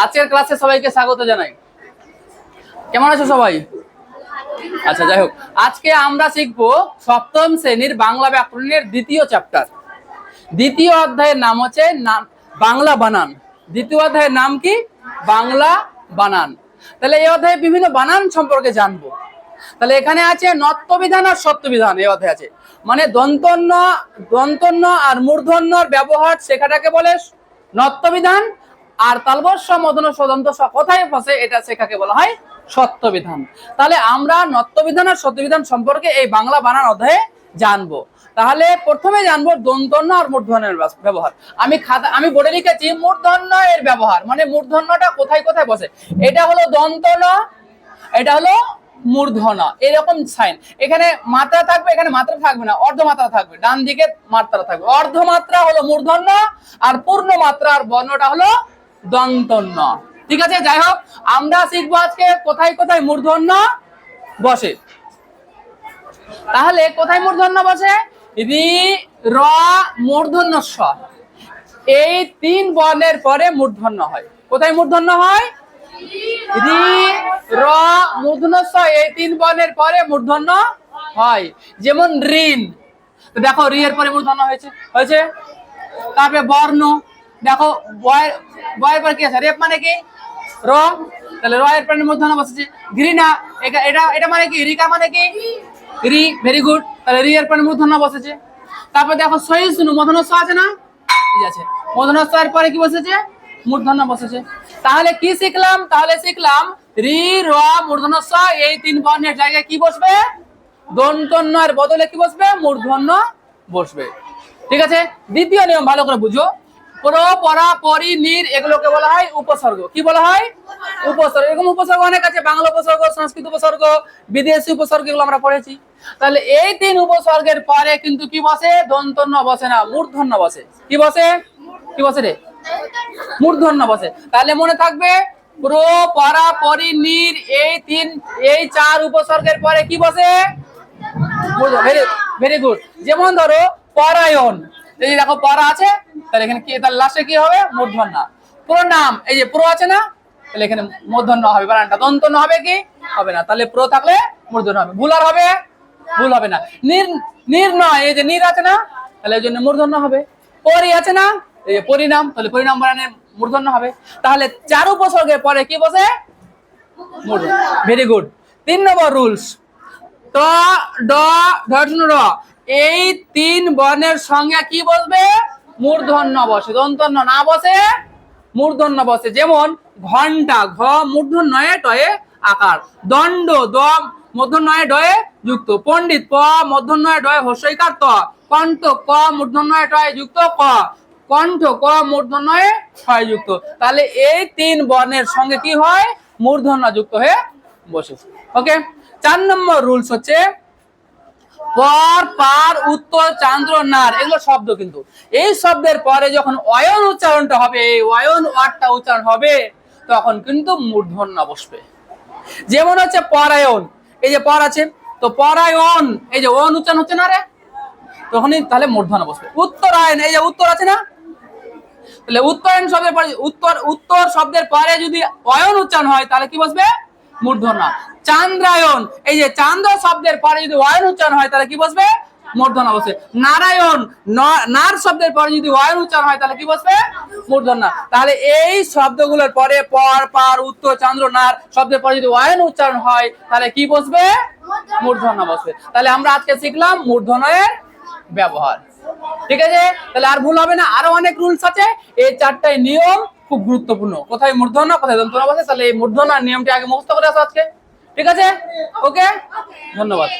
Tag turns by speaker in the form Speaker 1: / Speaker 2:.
Speaker 1: আজকের ক্লাসে সবাইকে স্বাগত জানাই। কেমন আছো সবাই? আচ্ছা যাই হোক। আজকে আমরা শিখব সপ্তম শ্রেণির বাংলা ব্যাকরণের দ্বিতীয় চ্যাপ্টার দ্বিতীয় অধ্যায়ের নাম হচ্ছে বাংলা বানান। দ্বিতীয় অধ্যায়ের নাম কি? বাংলা বানান। তাহলে এই অধ্যায়ে বিভিন্ন বানান সম্পর্কে জানব। তাহলে এখানে আছে নত্যবিধান আর সত্যবিধান, এই অধ্যায়ে আছে। মানে দন্তন্য দন্তন্য আর মূর্ধন্যর ব্যবহার শেখাটাকে বলে নত্যবিধান আর তালবস্য মদন সদন্ত কোথায় বসে এটা শেখাকে বলা হয় সত্যবিধান। তাহলে আমরা নত্যবিধান আর সত্যবিধান সম্পর্কে এই বাংলা বানান অধ্যায়ে জানব। তাহলে প্রথমে জানব দন্তন্য আর মূর্ধন্যের ব্যবহার। আমি খাতা আমি বোর্ডে লিখেছি মূর্ধন্য এর ব্যবহার। মানে মূর্ধন্যটা কোথায় কোথায় বসে? এটা হলো দন্তন্য, এটা হলো মূর্ধনা এরকম সাইন এখানে মাত্রা থাকবে, এখানে মাত্রা থাকবে না, অর্ধমাত্রা থাকবে। ডান দিকে মাত্রা থাকবে। অর্ধমাত্রা হলো মূর্ধন্য আর পূর্ণ মাত্রার বর্ণটা হলো দন্তন্য। ঠিক আছে, যাই হোক, আমরা শিখব আজকে কোথায় কোথায় মূর্ধন্য বসে। তাহলে কোথায় মূর্ধন্য বসে? রি, র মূর্ধন্য স এই তিন বর্ণের পরে মূর্ধন্য হয়। কোথায় মূর্ধন্য হয়? রি, র মূর্ধন্য স এই তিন বর্ণের পরে মূর্ধন্য হয়। যেমন ঋণ। দেখো রি এর পরে মূর্ধন্য হয়েছে। হয়েছে? তারপরে বর্ণ। দেখো বয়ের বয়ের পরে কি আছে? রেপ মানে কি? র, তাহলে র এর পরে মূর্ধন্য বসেছে ঘৃণা, এটা- এটা মানে কি? রিকা মানে কি? রি ভেরি গুড তাহলে রি এর পরে মূর্ধন্য বসেছে তারপর দেখো সহিষ্ণু মূর্ধন্য স আছে না? ঠিক আছে। মূর্ধন্য স এর পরে কি বসেছে? মূর্ধন্য বসেছে। তাহলে কি শিখলাম? তাহলে শিখলাম রি, র মূর্ধন্য স এই তিন বর্ণের জায়গায় কি বসবে? দন্তন্য এর বদলে কি বসবে? মূর্ধন্য বসবে। ঠিক আছে? দ্বিতীয় নিয়ম ভালো করে বুঝো। প্র পরা পরি নির এগুলোকে বলা হয় উপসর্গ। কি বলা হয়? উপসর্গ। এরকম উপসর্গ অনেক আছে বাংলা উপসর্গ সংস্কৃত উপসর্গ বিদেশি উপসর্গ এগুলো আমরা পড়েছি। তাহলে এই তিন উপসর্গের পরে কিন্তু কি বসে? দন্তন্য বসে না মূর্ধন্য বসে। কি বসে? কি বসে রে? মূর্ধন্য বসে। তাহলে মনে থাকবে প্র পরা পরি নির এই তিন এই চার উপসর্গের পরে কি বসে? ভেরি ভেরি গুড যেমন ধরো পরায়ণ। এই দেখো পরা আছে, তাহলে এখানে কি তার লাস্টে কি হবে? মূর্ধন্য। প্রনাম এই যে প্রো আছে না, তাহলে এখানে মূর্ধন্য হবে, বানানটা। দন্তন্য হবে কি? হবে না। তাহলে প্রো থাকলে মূর্ধন্য হবে। ভুল আর হবে? ভুল হবে না। নির, নির্ণয়, এই যে নির আছে না, তাহলে এই জন্য মূর্ধন্য হবে। পরি আছে না, এই যে পরিণাম, তাহলে পরিণাম বানানে মূর্ধন্য হবে। তাহলে চার উপসর্গের পরে কি বসে? ভেরি গুড তিন নম্বর রুলস ট, ড ধর্ষণ র এই তিন বর্ণের সঙ্গে কি বসবে মূর্ধন্য বসে। দন্তন্য না বসে, মূর্ধন্য বসে। যেমন ঘণ্টা ঘ মূর্ধন্যয়ে টয়ে আকার। দণ্ড, দ মূর্ধন্যয়ে ডয়ে যুক্ত। পণ্ডিত, প মূর্ধন্যয়ে ডয়ে হস্যইকার ত। কণ্ঠ, ক মূর্ধন্যয়ে টয়ে যুক্ত, ক। কণ্ঠ, ক মূর্ধন্যয়ে ছয় যুক্ত। তাহলে এই তিন বর্ণের সঙ্গে কি হয়? মূর্ধন্য যুক্ত হয়ে বসে। ওকে চার নম্বর রুলস হচ্ছে পর, পার, উত্তর, চান্দ্র, নার, এগুলো শব্দ কিন্তু। এই শব্দের পরে যখন অয়ন উচ্চারণটা হবে, এই অয়ন ওয়ার্ডটা উচ্চারণ হবে, তখন কিন্তু মূর্ধন্য বসবে। যেমন হচ্ছে পরায়ণ। এই যে পর আছে, তো পরায়ণ, এই যে অন উচ্চারণ হচ্ছে না রে? তখনই তাহলে মূর্ধন্য বসবে। উত্তরায়ণ, এই যে উত্তর আছে না? তাহলে উত্তরায়ণ শব্দের পরে, উত্তর উত্তর শব্দের পরে যদি অয়ন উচ্চারণ হয়, তাহলে কি বসবে? মূর্ধন্য। চান্দ্রায়ণ, এই যে চান্দ্র শব্দের পরে যদি অয়ন উচ্চারণ হয়, তাহলে কি বসবে? মূর্ধন্য বসবে। নারায়ণ নার শব্দের পরে যদি অয়ন উচ্চারণ হয়, তাহলে কি বসবে? মূর্ধন্য। তাহলে এই শব্দগুলোর পরে পর, পার, উত্তর, চান্দ্র, নার শব্দের পরে যদি অয়ন উচ্চারণ হয়, তাহলে কি বসবে? মূর্ধন্য বসবে। তাহলে আমরা আজকে শিখলাম মূর্ধন্যের ব্যবহার। ঠিক আছে? তাহলে আর ভুল হবে না। আরও অনেক রুলস আছে। এই চারটাই নিয়ম খুব গুরুত্বপূর্ণ। কোথায় মূর্ধন্য কোথায় যন্ত্রণা বসে তাহলে এই মূর্ধনার নিয়মটি আগে মুখস্থ করে আসো আজকে। ঠিক আছে? ওকে ধন্যবাদ।